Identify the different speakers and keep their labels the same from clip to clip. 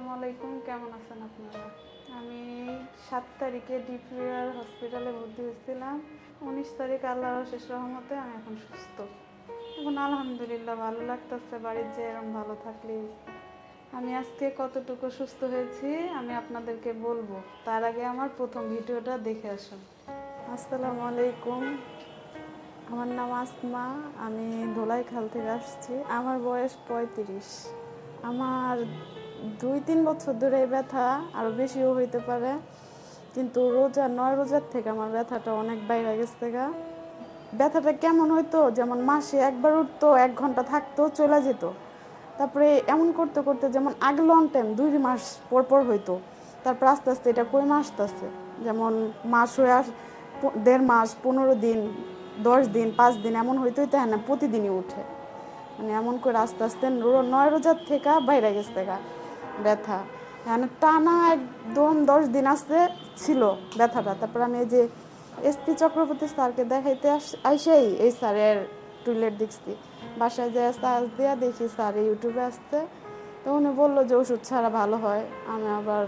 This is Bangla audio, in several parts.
Speaker 1: আসসালামু আলাইকুম, কেমন আছেন আপনারা? আমি সাত তারিখে ডিপ্রিয়ার হসপিটালে ভর্তি হয়েছিলাম। উনিশ তারিখ আল্লাহর শেষ রহমতে আমি এখন সুস্থ। এখন আলহামদুলিল্লাহ ভালো লাগতেছে, বাড়ির যে এরকম ভালো থাকলে। আমি আজকে কতটুকু সুস্থ হয়েছি, আমি আপনাদেরকে বলব। তার আগে আমার প্রথম ভিডিওটা দেখে আসুন। আসসালামু আলাইকুম। আমার নাম আসমা, আমি ধোলাইখাল থেকে আসছি। আমার বয়স পঁয়ত্রিশ। আমার দুই তিন বছর ধরে এই ব্যথা আরও বেশিও হইতে পারে। কিন্তু রোজা, নয় রোজার থেকে আমার ব্যথাটা অনেক বাইরে গেছে গা। ব্যথাটা কেমন হইতো? যেমন মাসে একবার উঠতো, এক ঘণ্টা থাকতো, চলে যেত। তারপরে এমন করতে করতে যেমন আগে লং টাইম দুই মাস পর পর হইতো। তারপর আস্তে আস্তে এটা কই মাস আসতেছে? যেমন মাস হয়ে আস দেড় মাস, পনেরো দিন, দশ দিন, পাঁচ দিন এমন হইতেই তাই না, প্রতিদিনই উঠে। মানে এমন করে আস্তে আস্তে নয় রোজার থেকে বাইরে গেছে গা। ব্যথা। মানে টানা একদম দশ দিন আসতে ছিল ব্যথাটা। তারপর আমি এই যে এসপি চক্রবর্তী স্যারকে দেখাইতে আইসেই এই স্যারের টুইলেট দেখছি। বাসায় যে সার্চ দিয়া দেখি স্যার ইউটিউবে আসতে তো উনি বলল যে ওষুধ ছাড়া ভালো হয়। আমি আবার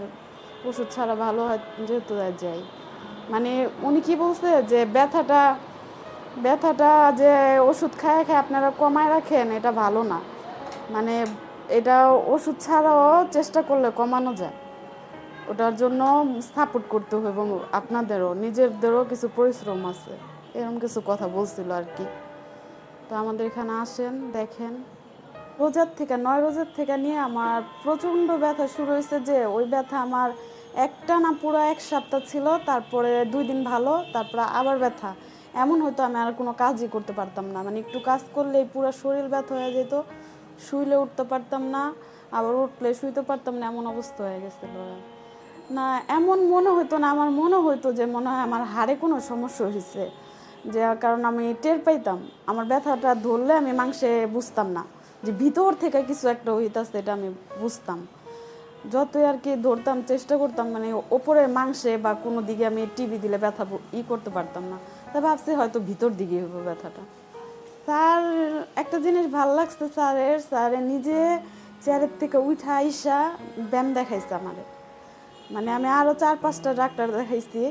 Speaker 1: ওষুধ ছাড়া ভালো হয় যেহেতু যাই। মানে উনি কি বলছে যে ব্যথাটা ব্যথাটা যে ওষুধ খায় খায় আপনারা কমায় রাখেন, এটা ভালো না। মানে এটা ওষুধ ছাড়াও চেষ্টা করলে কমানো যায়। ওটার জন্য সাপোর্ট করতে হবে এবং আপনাদেরও, নিজেদেরও কিছু পরিশ্রম আছে। এরকম কিছু কথা বলছিল আর কি। তো আমাদের এখানে আসেন, দেখেন। রোজার থেকে, নয় রোজার থেকে নিয়ে আমার প্রচণ্ড ব্যথা শুরু হয়েছে যে ওই ব্যথা আমার একটা না পুরো এক সপ্তাহ ছিল, তারপরে দুই দিন ভালো, তারপরে আবার ব্যথা। এমন হয়তো আমি আর কোনো কাজই করতে পারতাম না। মানে একটু কাজ করলেই পুরো শরীর ব্যথা হয়ে যেত। শুইলে উঠতে পারতাম না, আবার উঠলে শুইতে পারতাম না, এমন অবস্থা হয়ে গেছিল না, এমন মনে হতো না, আমার মনে হতো যে মনে হয় আমার হাড়ে কোনো সমস্যা হয়েছে যে কারণ আমি টের পাইতাম, আমার ব্যথাটা ধরলে আমি মাংসে বুঝতাম না, যে ভিতর থেকে কিছু একটা হইতাছে এটা আমি বুঝতাম। যতই আর কি ধরতাম, চেষ্টা করতাম মানে ওপরের মাংসে বা কোনো দিকে আমি টিভি দিলে ব্যথা ই করতে পারতাম না। তা ভাবছি হয়তো ভিতর দিকে হইব ব্যথাটা। স্যার একটা জিনিস ভালো লাগছে স্যারের, স্যারে নিজে চেয়ারের থেকে উঠা আইসা ব্যায়াম দেখাইছে আমারে। মানে আমি আরও চার পাঁচটা ডাক্তার দেখাইছি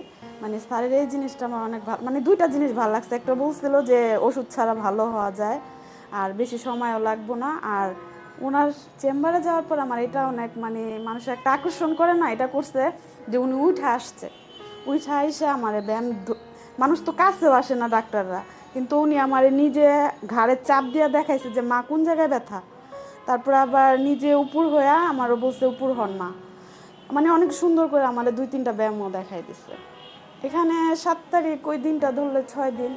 Speaker 1: মানে স্যারের এই জিনিসটা আমার অনেক ভালো মানে দুইটা জিনিস ভালো লাগছে। একটা বলছিল যে ওষুধ ছাড়া ভালো হওয়া যায়, আর বেশি সময়ও লাগবো না, আর ওনার চেম্বারে যাওয়ার পর আমার এটা অনেক মানে মানুষের একটা আকর্ষণ করে না, এটা করছে যে উনি উঠে আসছে। উঠে আইসে আমার ব্যায়াম মানুষ তো কাছেও আসে না ডাক্তাররা। কিন্তু উনি আমার নিজে ঘাড়ে চাপ দিয়ে দেখাইছে যে, মা, কোন জায়গায় ব্যথা? তারপর আবার নিজে উপর হইয়া আমারও বলছে, উপর হন, মা। মানে অনেক সুন্দর করে আমাদের দুই তিনটা ব্যায়ামও দেখাই দিছে। এখানে সাত তারিখ, ওই দিনটা ধরলে ছয় দিন।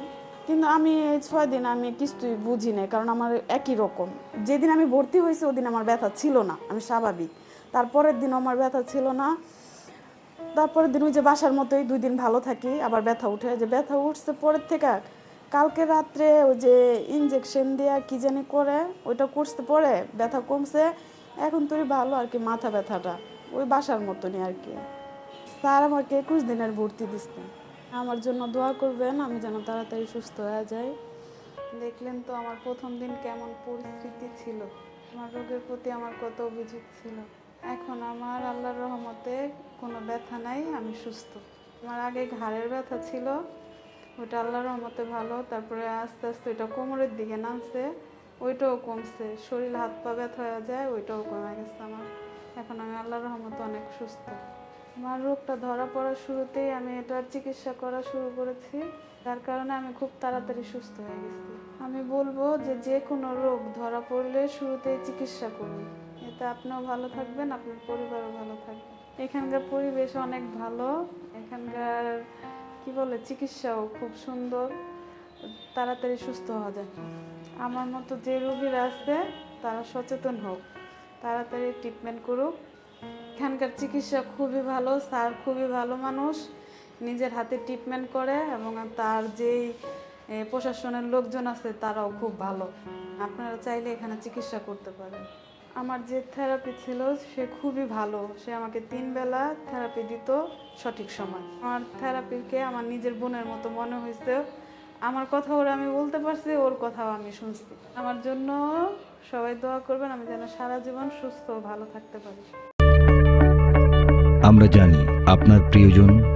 Speaker 1: কিন্তু আমি ছয় দিন আমি কিছুই বুঝি নাই, কারণ আমার একই রকম। যেদিন আমি ভর্তি হয়েছি ওদিন আমার ব্যথা ছিল না, আমি স্বাভাবিক। তারপরের দিন আমার ব্যথা ছিল না। তারপরের দিন ওই যে বাসার মতোই দুই দিন ভালো থাকি, আবার ব্যথা উঠে। যে ব্যথা উঠছে, পরের থেকে কালকে রাত্রে ওই যে ইনজেকশন দেওয়া কি জানি করে, ওইটা করতে পরে ব্যথা কমছে, এখন তুই ভালো আর কি মাথা ব্যথাটা, ওই বাসার মতনই আর কি। স্যার আমাকে একুশ দিনের ভর্তি দিচ্ছে। আমার জন্য দোয়া করবেন, আমি যেন তাড়াতাড়ি সুস্থ হয়ে যাই। দেখলেন তো আমার প্রথম দিন কেমন পরিস্থিতি ছিল। আমার রোগের প্রতি আমার কত অভিযোগ ছিল। এখন আমার আল্লাহর রহমতে কোনো ব্যথা নাই, আমি সুস্থ। আমার আগে ঘাড়ের ব্যথা ছিল ওটা আল্লাহর রহমতে ভালো। তারপরে আস্তে আস্তে ওইটা কোমরের দিকে নামছে, ওইটাও কমছে। শরীর হাত পা ব্যথা হয়ে যায়, ওইটাও কমে গেছে আমার। এখন আমি আল্লাহর রহমতে অনেক সুস্থ। আমার রোগটা ধরা পড়ার শুরুতেই আমি এটার চিকিৎসা করা শুরু করেছি। যার কারণে আমি খুব তাড়াতাড়ি সুস্থ হয়ে গেছি। আমি বলব যে যে কোনো রোগ ধরা পড়লে শুরুতেই চিকিৎসা করুন। এতে আপনিও ভালো থাকবেন, আপনার পরিবারও ভালো থাকবে। এখানকার পরিবেশ অনেক ভালো। এখানকার কি বলে, চিকিৎসাও খুব সুন্দর, তাড়াতাড়ি সুস্থ হওয়া যায়। আমার মতো যে রোগীরা আছে, তারা সচেতন হোক, তাড়াতাড়ি ট্রিটমেন্ট করুক। এখানকার চিকিৎসা খুবই ভালো, স্যার খুবই ভালো মানুষ, নিজের হাতে ট্রিটমেন্ট করে এবং তার যেই প্রশাসনের লোকজন আছে, তারাও খুব ভালো। আপনারা চাইলে এখানে চিকিৎসা করতে পারেন। আমার যে থেরাপি ছিল, সে খুবই ভালো। সে আমাকে তিন বেলা থেরাপি দিত সঠিক সময়। আমার থেরাপিকে আমার নিজের বোনের মতো মনে হয়েছে। আমার কথা ওরা আমি বলতে পারছি, ওর কথাও আমি শুনছি। আমার জন্য সবাই দোয়া করবেন, আমি যেন সারা জীবন সুস্থ ভালো থাকতে পারি।
Speaker 2: আমরা জানি আপনার প্রিয়জন